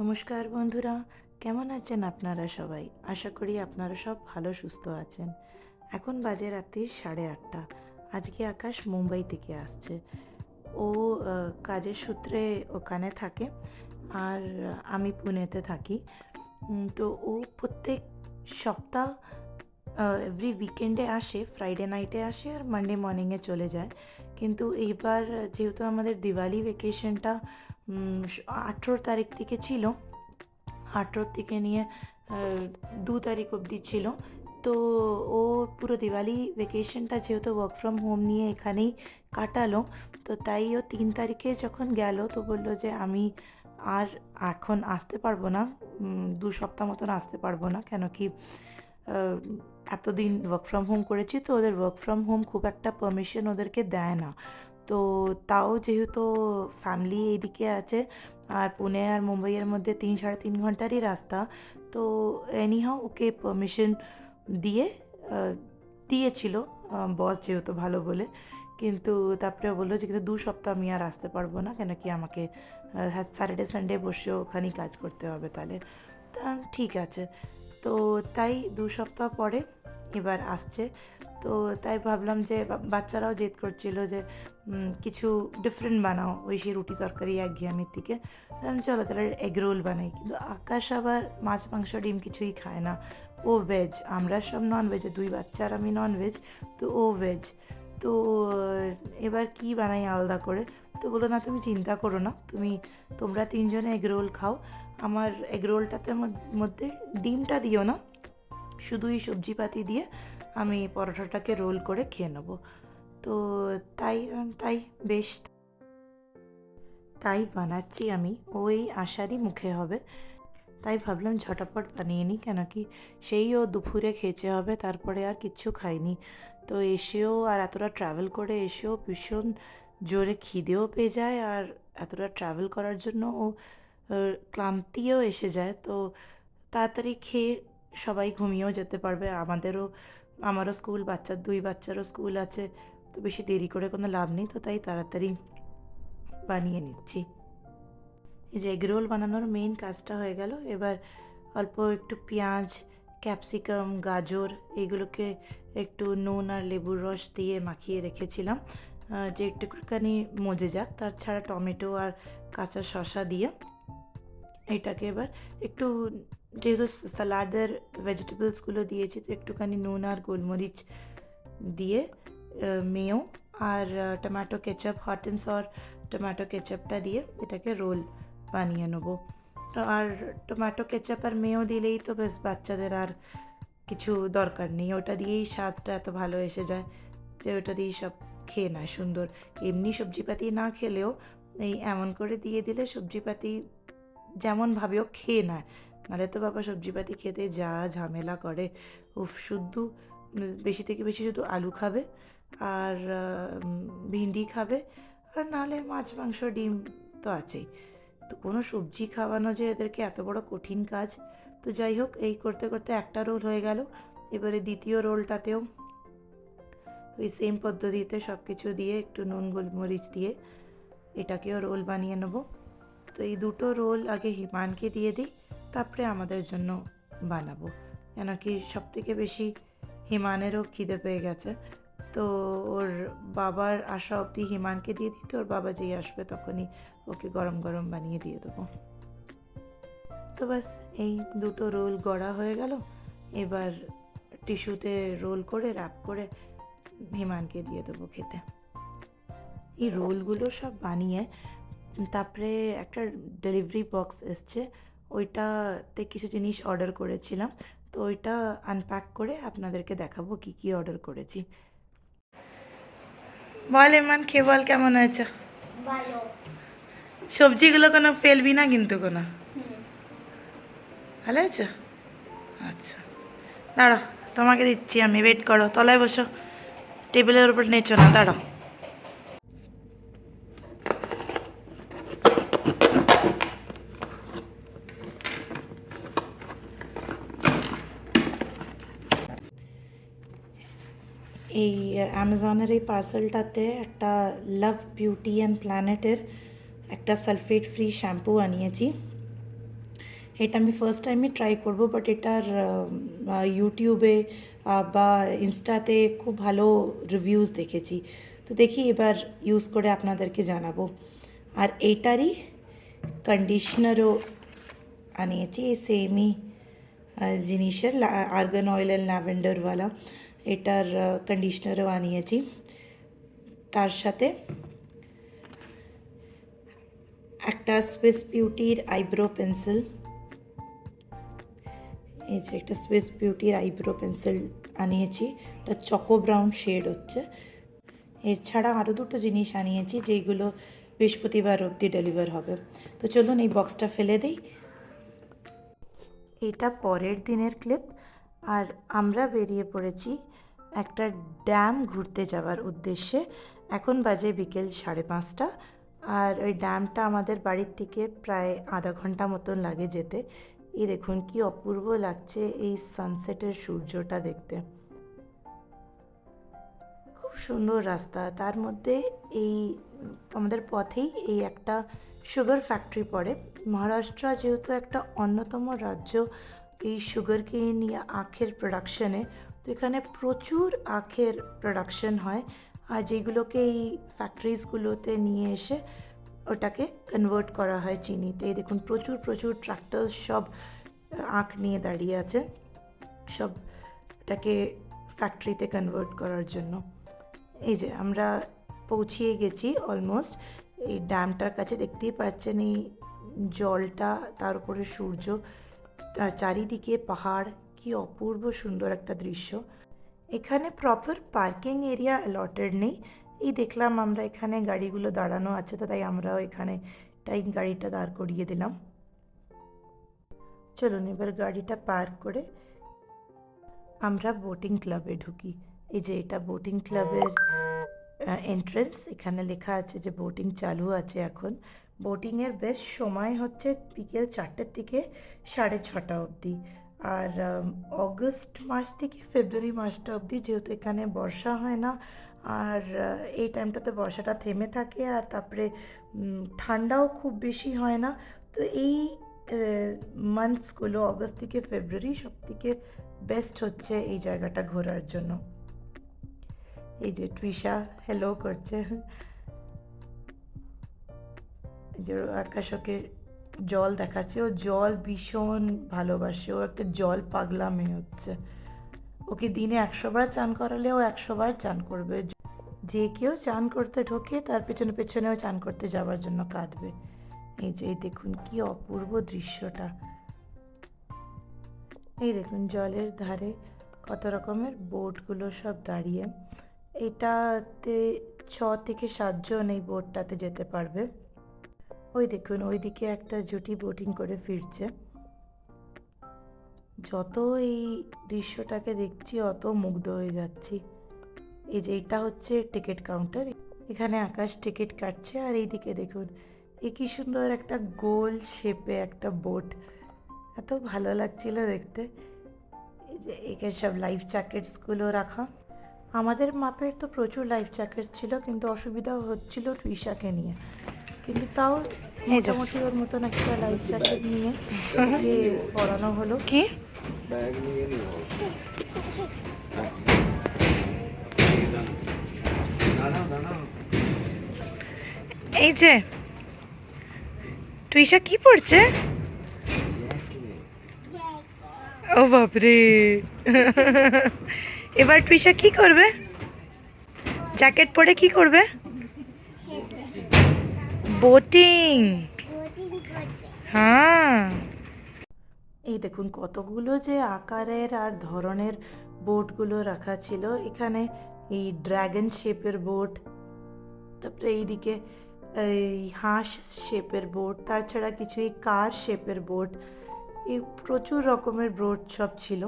নমস্কার বন্ধুরা, কেমন আছেন আপনারা সবাই? আশা করি আপনারা সব ভালো, সুস্থ আছেন। এখন বাজে রাত্রি সাড়ে আটটা। আজকে আকাশ মুম্বাই থেকে আসছে। ও কাজের সূত্রে ওখানে থাকে আর আমি পুনেতে থাকি। তো ও প্রত্যেক সপ্তাহ এভরি উইকেন্ডে আসে ফ্রাইডে নাইটে আসে আর মানডে মর্নিংয়ে চলে যায়। কিন্তু এইবার যেহেতু আমাদের দিওয়ালি ভেকেশনটা আঠেরো তারিখ থেকে ছিল। আঠেরো থেকে নিয়ে দু তারিখ অবধি ছিল। তো ও পুরো দিওয়ালি ভেকেশনটা যেহেতু ওয়ার্ক ফ্রম হোম নিয়ে এখানেই কাটালো, তো তাই ও তিন তারিখে যখন গেল, তো বলল যে আমি আর এখন আসতে পারব না দু সপ্তাহ মতন আসতে পারব না, কেন কি এতদিন ওয়ার্ক ফ্রম হোম করেছি, তো ওদের ওয়ার্ক ফ্রম হোম খুব একটা পারমিশন ওদেরকে দেয় না। তো তাও যেহেতু ফ্যামিলি এইদিকে আছে, আর পুনে আর মুম্বাইয়ের মধ্যে তিন, সাড়ে তিন ঘন্টারই রাস্তা, তো এনিহাও ওকে পারমিশন দিয়ে দিয়েছিল বস যেহেতু ভালো বলে, কিন্তু তারপরে বলল যে কিন্তু দু সপ্তাহ আমি আর আসতে পারব না, কেন কি আমাকে স্যাটারডে সানডে বসে ওখানেই কাজ করতে হবে তাহলে। তা ঠিক আছে, তো তাই দু সপ্তাহ পরে এবার আসছে। তো তাই ভাবলাম যে বাচ্চারাও জেদ করছিল যে কিছু ডিফারেন্ট বানাও। ওই সেই রুটি তরকারি এক একঘেয়ামির থেকে আমি চলো তাহলে এগ রোল বানাই। কিন্তু আকাশ আবার মাছ, মাংস, ডিম কিছুই খায় না। ও ভেজ আমরা সব নন ভেজ দুই বাচ্চার আমি নন ভেজ তো ও ভেজ তো এবার কি বানাই আলাদা করে? তো বলো না, তুমি চিন্তা করো না। তুমি, তোমরা তিনজনে এগ রোল খাও। আমার এগ রোলটাতে মধ্যে ডিমটা দিও না। শুধুই সবজিপাতি দিয়ে আমি পরোটাটাকে রোল করে খেয়ে নেব। তো তাই তাই বেশ। তাই বানাচ্ছি আমি। ওই আশারই মুখে হবে। তাই ভাবলাম ঝটাপট বানিয়ে নিই, কেন কি সেই ও দুপুরে খেয়েছে হবে, তারপরে আর কিচ্ছু খাইনি। তো এসেও আর এতটা ট্রাভেল করে এসেও ভীষণ জোরে খিদেও পেয়ে যায় আর এতটা ট্রাভেল করার জন্য ও ক্লান্তিও এসে যায়। তো তাড়াতাড়ি খেয়ে সবাই ঘুমিয়েও যেতে পারবে, আমাদেরও আমারও স্কুল, বাচ্চার দুই বাচ্চারও স্কুল আছে, তো বেশি দেরি করে কোনো লাভ নেই, তো তাই তাড়াতাড়ি বানিয়ে নিচ্ছি। এই যে এগরোল বানানোর মেইন কাজটা হয়ে গেল, এবার অল্প একটু পেঁয়াজ ক্যাপসিকাম গাজর এগুলোকে একটু নুন আর লেবুর রস দিয়ে মাখিয়ে রেখেছিলাম। যে একটুখানি মজে যাক, তার ছাড়া টমেটো আর কাঁচা শসা দিয়ে এটাকে এবার একটু যেহেতু স্যালাডের ভেজিটেবলসগুলো দিয়েছি, তো একটুখানি নুন আর গোলমরিচ দিয়ে mayo R tomato ketchup hot and sour tomato কেচাপটা দিয়ে এটাকে রোল বানিয়ে নেব। আর টমেটো কেচাপ আর মেও দিলেই তো বেশ বাচ্চাদের আর কিছু দরকার নেই, ওটা দিয়েই স্বাদটা এত ভালো এসে যায় যে ওটা দিয়েই সব খেয়ে নেয় সুন্দর। এমনি সবজিপাতি না খেলেও এই এমন করে দিয়ে দিলে সবজিপাতি যেমনভাবেও খেয়ে নেয়। নাহলে তো বাবা সবজিপাতি খেতে যা ঝামেলা করে। উফ শুদ্ধ বেশি থেকে বেশি শুধু আলু খাবে আর ভিন্ডি খাবে আর নাহলে মাছ, মাংস, ডিম তো আছেই। তো কোনো সবজি খাওয়ানো যে এদেরকে এত বড় কঠিন কাজ। তো যাই হোক, এই করতে করতে একটা রোল হয়ে গেল। এবারে দ্বিতীয় রোলটাতেও ওই সেম পদ্ধতিতে সব কিছু দিয়ে একটু নুন, গোলমরিচ দিয়ে এটাকেও রোল বানিয়ে নেব। তো এই দুটো রোল আগে হিমানকে দিয়ে দিই। তারপরে আমাদের জন্য বানাবো। কেন কি সব থেকে বেশি হিমানেরও খিদে পেয়ে গেছে। তো ওর বাবার আসা অবধি হিমানকে দিয়ে দিতে, ওর বাবা যেই আসবে তখনই ওকে গরম গরম বানিয়ে দিয়ে দেবো। তো ব্যাস, এই দুটো রোল গড়া হয়ে গেল। এবার টিস্যুতে রোল করে, র্যাপ করে হিমানকে দিয়ে দেবো খেতে। এই রোলগুলো সব বানিয়ে তারপরে একটা ডেলিভারি বক্স এসছে। ওইটাতে কিছু জিনিস অর্ডার করেছিলাম। তো ওইটা আনপ্যাক করে আপনাদেরকে দেখাবো কি কি অর্ডার করেছি। বল এমান খেয়ে বল কেমন হয়েছে? সবজিগুলো কোনো ফেলবি না কিন্তু কোনো? ভালো হয়েছে? আচ্ছা। দাঁড়াও তোমাকে দিচ্ছি আমি ওয়েট করো তলায় বসো। টেবিলের উপর নেচো না দাঁড়াও এই অ্যামাজনের এই পার্সেলটাতে একটা লাভ বিউটি অ্যান্ড প্ল্যানেটের একটা সালফেট ফ্রি শ্যাম্পু আনিয়েছি। এটা আমি ফার্স্ট টাইমে ট্রাই করব বাট এটার ইউটিউবে বা ইনস্টাতে খুব ভালো রিভিউজ দেখেছি। তো দেখি এবার ইউজ করে আপনাদেরকে জানাব। আর এইটারই কন্ডিশনারও আনিয়েছি, এই সেমই জিনিসের আর্গান অয়েল অ্যান্ড ল্যাভেন্ডারওয়ালা এটার কন্ডিশনারও আনিয়েছি তার সাথে একটা সুইস বিউটির আইব্রো পেন্সিল এই যে একটা সুইস বিউটির আইব্রো পেন্সিল আনিয়েছি। এটা চকো ব্রাউন শেড হচ্ছে। এছাড়া আরও দুটো জিনিস আনিয়েছি যেইগুলো বৃহস্পতিবার অবধি ডেলিভার হবে। তো চলুন এই বক্সটা ফেলে দিই। এটা পরের দিনের ক্লিপ আর আমরা বেরিয়ে পড়েছি একটা ড্যাম ঘুরতে যাওয়ার উদ্দেশ্যে। এখন বাজে বিকেল সাড়ে পাঁচটা আর ওই ড্যামটা আমাদের বাড়ির থেকে প্রায় আধা ঘণ্টা মতন লাগে যেতে। এই দেখুন কি অপূর্ব লাগছে এই সানসেটের সূর্যটা দেখতে। খুব সুন্দর রাস্তা। তার মধ্যে এই আমাদের পথেই এই একটা সুগার ফ্যাক্টরি পড়ে। মহারাষ্ট্র যেহেতু একটা অন্যতম রাজ্য এই সুগারকে নিয়ে আখের প্রোডাকশনে তো এখানে প্রচুর আখের প্রোডাকশন হয় আর যেগুলোকে এই ফ্যাক্টরিজগুলোতে নিয়ে এসে ওটাকে কনভার্ট করা হয় চিনিতে। দেখুন, প্রচুর প্রচুর ট্রাক্টর সব আখ নিয়ে দাঁড়িয়ে আছে। সব এটাকে ফ্যাক্টরিতে কনভার্ট করার জন্য। এই যে আমরা পৌঁছিয়ে গেছি অলমোস্ট এই ড্যামটার কাছে দেখতেই পাচ্ছেন, এই জলটা, তার উপরে সূর্য তার চারিদিকে পাহাড়, কি অপূর্ব সুন্দর একটা দৃশ্য। এখানে প্রপার পার্কিং এরিয়া অ্যালটেড নেই। এই দেখলাম আমরা এখানে গাড়িগুলো দাঁড়ানো আছে, তো তাই আমরাও এখানে তাই গাড়িটা দাঁড় করিয়ে দিলাম। চলুন এবার গাড়িটা পার্ক করে আমরা বোটিং ক্লাবে ঢুকি। এই যে এটা বোটিং ক্লাবের এন্ট্রেন্স এখানে লেখা আছে যে বোটিং চালু আছে এখন। বোটিংয়ের বেশ সময় হচ্ছে বিকেল চারটের থেকে সাড়ে ছটা অবধি। আর অগস্ট মাস থেকে ফেব্রুয়ারি মাসটা অবধি যেহেতু এখানে বর্ষা হয় না, আর এই টাইমটাতে বর্ষাটা থেমে থাকে আর তারপরে ঠান্ডাও খুব বেশি হয় না। তো এই মান্থসগুলো অগস্ট থেকে ফেব্রুয়ারি সব থেকে বেস্ট হচ্ছে এই জায়গাটা ঘোরার জন্য। এই যে ট্রিশা হ্যালো করছে। যে আকাশ ওকে জল দেখাচ্ছে। ও জল ভীষণ ভালোবাসে। ও একটা জল পাগলা মেয়ে হচ্ছে। ওকে দিনে একশো বার চান করালে ও একশো বার চান করবে। যে কেউ চান করতে ঢোকে, তার পেছনে পেছনেও চান করতে যাওয়ার জন্য কাঁদবে। এই যে দেখুন কি অপূর্ব দৃশ্যটা। এই দেখুন জলের ধারে কত রকমের বোটগুলো সব দাঁড়িয়ে। এটাতে ছ থেকে সাতজন এই বোটটাতে যেতে পারবে। ওই দেখুন, ওইদিকে একটা জুটি বোটিং করে ফিরছে। যত এই দৃশ্যটাকে দেখছি, অত মুগ্ধ হয়ে যাচ্ছি। এই যে এটা হচ্ছে টিকিট কাউন্টার এখানে আকাশ টিকিট কাটছে আর এইদিকে দেখুন, এ কি সুন্দর একটা গোল শেপে একটা বোট এত ভালো লাগছিল দেখতে। এই যে এখানে সব লাইফ জ্যাকেটসগুলো রাখা। আমাদের মাপের তো প্রচুর লাইফ জ্যাকেটস ছিল, কিন্তু অসুবিধা হচ্ছিল টুইশাকে নিয়ে। কিন্তু তাও মোটামুটি ওর মতন একটা লাইফ জ্যাকেট নিয়ে ওকে পরানো হলো। কি? এই যে টুইশা কি পড়ছে? ও বাপরে। এবার টুইশা কি করবে? জ্যাকেট পরে কি করবে? বোটিং হ্যাঁ। এই দেখুন, কতগুলো যে আকারের আর ধরনের বোটগুলো রাখা ছিল। এখানে এই ড্র্যাগন শেপের বোট, তারপরে এইদিকে এই হাঁস শেপের বোট, তাছাড়া কিছু এই কার শেপের বোট, এই প্রচুর রকমের বোট সব ছিল।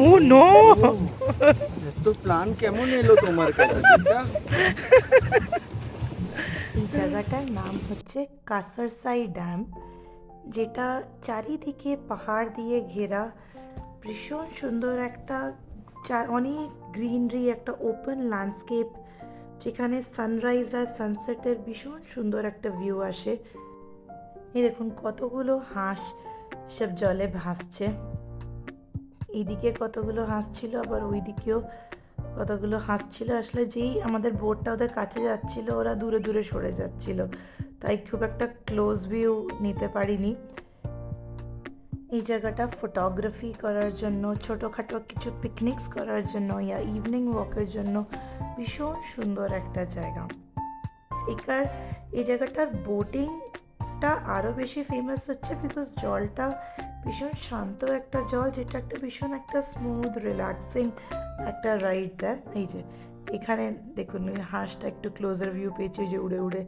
ও নো এত প্ল্যান কেমন এলো তোমার কাছে এই জায়গাটার নাম হচ্ছে কাসারসাই ড্যাম যেটা চারিদিকে পাহাড় দিয়ে ঘেরা ভীষণ সুন্দর একটা চা- অনেক গ্রিনারি একটা ওপেন ল্যান্ডস্কেপ যেখানে সানরাইজ আর সানসেটের ভীষণ সুন্দর একটা ভিউ আসে। এই দেখুন কতগুলো হাঁস সব জলে ভাসছে। এইদিকে কতগুলো হাঁস ছিল, আবার ওইদিকেও কতগুলো হাঁস ছিল। আসলে যেই আমাদের বোটটা ওদের কাছে যাচ্ছিল, ওরা দূরে দূরে সরে যাচ্ছিল। তাই খুব একটা ক্লোজ ভিউ নিতে পারিনি। এই জায়গাটা ফটোগ্রাফি করার জন্য, ছোটোখাটো কিছু পিকনিকস করার জন্য, ইয়া ইভিনিং ওয়াকের জন্য ভীষণ সুন্দর একটা জায়গা। এখার এই জায়গাটার বোটিংটা আরও বেশি ফেমাস হচ্ছে বিকজ জলটা ভীষণ শান্ত একটা জল, যেটা একটা ভীষণ একটা স্মুথ রিল্যাক্সিং একটা রাইড দেয়। এই যে, এখানে দেখুন হাঁসটা একটু ক্লোজার ভিউ পেয়েছে যে উড়ে উড়ে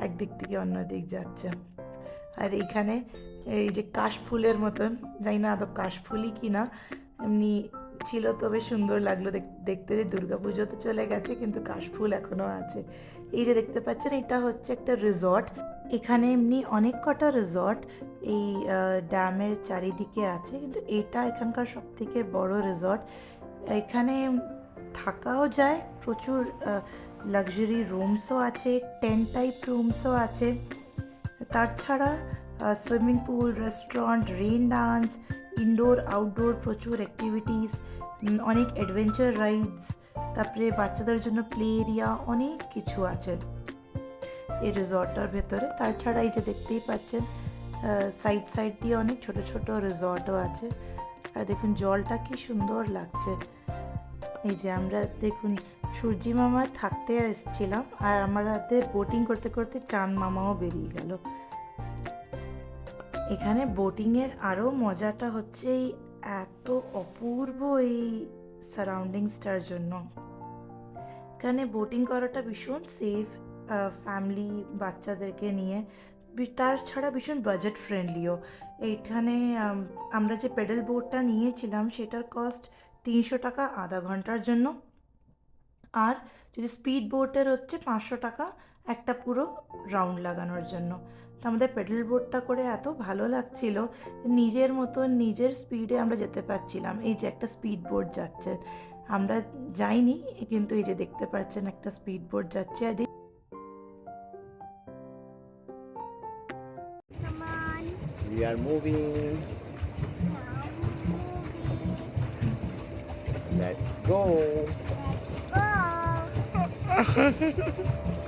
একদিক থেকে অন্য দিক যাচ্ছে। আর এখানে এই যে কাশফুলের মতন, জানি না আদৌ কাশফুলই কি না, এমনি ছিল তবে সুন্দর লাগল দেখ- দেখতে যে দুর্গাপুজো তো চলে গেছে, কিন্তু কাশফুল এখনও আছে। এই যে দেখতে পাচ্ছেন, এটা হচ্ছে একটা রিসর্ট। এখানে এমনি অনেক কটা রিসর্ট এই ড্যামের চারিদিকে আছে। কিন্তু এটা এখানকার সব থেকে বড় রিসর্ট। এখানে থাকাও যায়, প্রচুর লাক্সারি রুমসও আছে টেন্ট টাইপ রুমসও আছে। তাছাড়া swimming pool restaurant rain dance indoor outdoor প্রচুর অ্যাক্টিভিটিস অনেক অ্যাডভেঞ্চার রাইডস তারপরে বাচ্চাদের জন্য প্লে এরিয়া অনেক কিছু আছে এই রিসর্টটার ভেতরে। তাছাড়া এই যে দেখতেই পাচ্ছেন সাইড সাইড দিয়ে অনেক ছোট ছোট রিসর্টও আছে। আর দেখুন জলটা কি সুন্দর লাগছে। এই যে আমরা দেখুন, সূর্যি মামা থাকতে এসেছিলাম আর আমাদের বোটিং করতে করতে চাঁদ মামাও বেরিয়ে গেল। এখানে বোটিংয়ের আরও মজাটা হচ্ছে এই এত অপূর্ব এই সারাউন্ডিংসটার জন্য। এখানে বোটিং করাটা ভীষণ সেফ ফ্যামিলি বাচ্চাদেরকে নিয়ে। তার ছাড়া ভীষণ বাজেট ফ্রেন্ডলিও এইখানে আমরা যে পেডেল বোটটা নিয়েছিলাম, সেটার কস্ট তিনশো টাকা আধা ঘণ্টার জন্য। আর যদি স্পিড বোটের হচ্ছে পাঁচশো টাকা একটা পুরো রাউন্ড লাগানোর জন্য। তো আমাদের পেডেল বোটটা করে এত ভালো লাগছিল নিজের মতো নিজের স্পিডে আমরা যেতে পারছিলাম এই যে একটা স্পিড বোট যাচ্ছে আমরা যাইনি কিন্তু এই যে দেখতে পাচ্ছেন একটা স্পিড বোট যাচ্ছে আর. We are moving. Let's go. Go.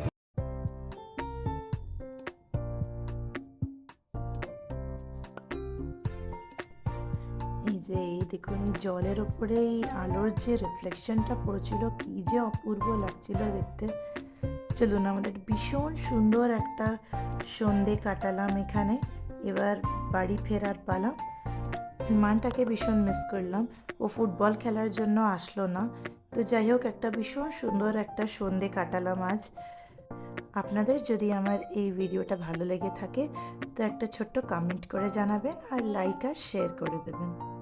এই জলের ওপরে এই আলোর যে রিফ্লেকশনটা পড়ছিল, কি যে অপূর্ব লাগছিল দেখতে। চলুন, আমাদের ভীষণ সুন্দর একটা সন্ধে কাটালাম এখানে। এবার বাড়ি ফেরার পালা। মানটাকে ভীষণ মিস করলাম। ও ফুটবল খেলার জন্য আসলো না। তো যাই হোক, একটা ভীষণ সুন্দর একটা সন্ধে কাটালাম আজ। আপনাদের যদি আমার এই ভিডিওটা ভালো লেগে থাকে, তো একটা ছোট্ট কমেন্ট করে জানাবেন আর লাইক আর শেয়ার করে দেবেন।